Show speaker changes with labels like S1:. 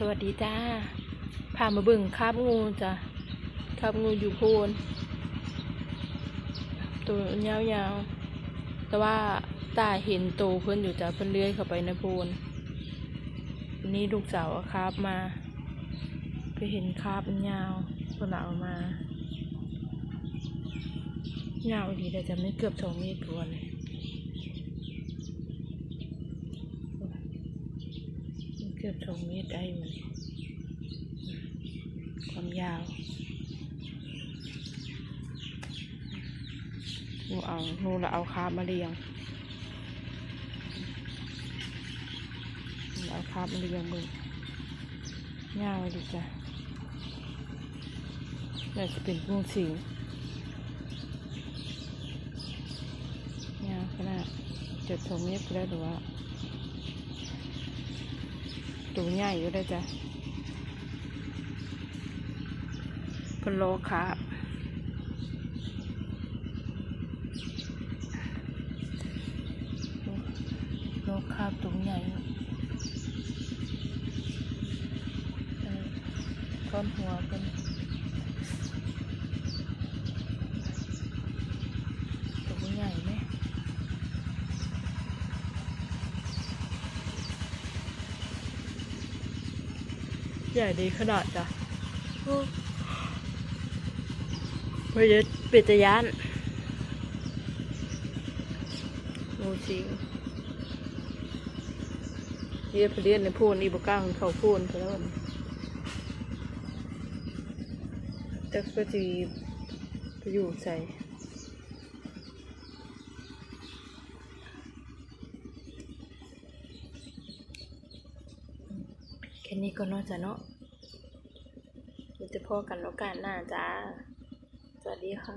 S1: สวัสดีจ้า พามาเบิ่งคาบงูจ้ะคาบงูอยู่โพน ตัวยาวๆ แต่ว่าตาเห็นโตวเพิ่นอยู่จ้ะเพิ่นเลื้อยเข้าไปในโพนนนี้ลูกสาวคาบมา ไปเห็นคาบมันยาวเพิ่นเอามายาวดีแต่จะไม่เกือบสองเมตรตัวเลย เกือบสองเมตรได้มันความยาวนูเอานูละเอาคาบมาเรียงเอาคาบมาเรียงมึงยาวดีจ้ะน่าจะเป็นงูสิงยาวขนาดเจ็ดสองเมตรก็ได้หรือว่า ตูใหญ่อยู่ได้จ้ะเพนโลขาบโลคาบตัวใหญ่ต้นหัวเป็นตัวใหญ่ไหม ใหญ่ดีขนาดจ้ะเพราะจะป็ดจะยานงูสิงเรียกไปเรียนในพูนอีบก้างเขาพูนไปแล้วบัดนี้แต่ก็จะไปอยู่ใส่ ค่นี้ก็นอกจากเนาะเราจะพอกันโอกาสหน้าจ้า สวัสดีค่ะ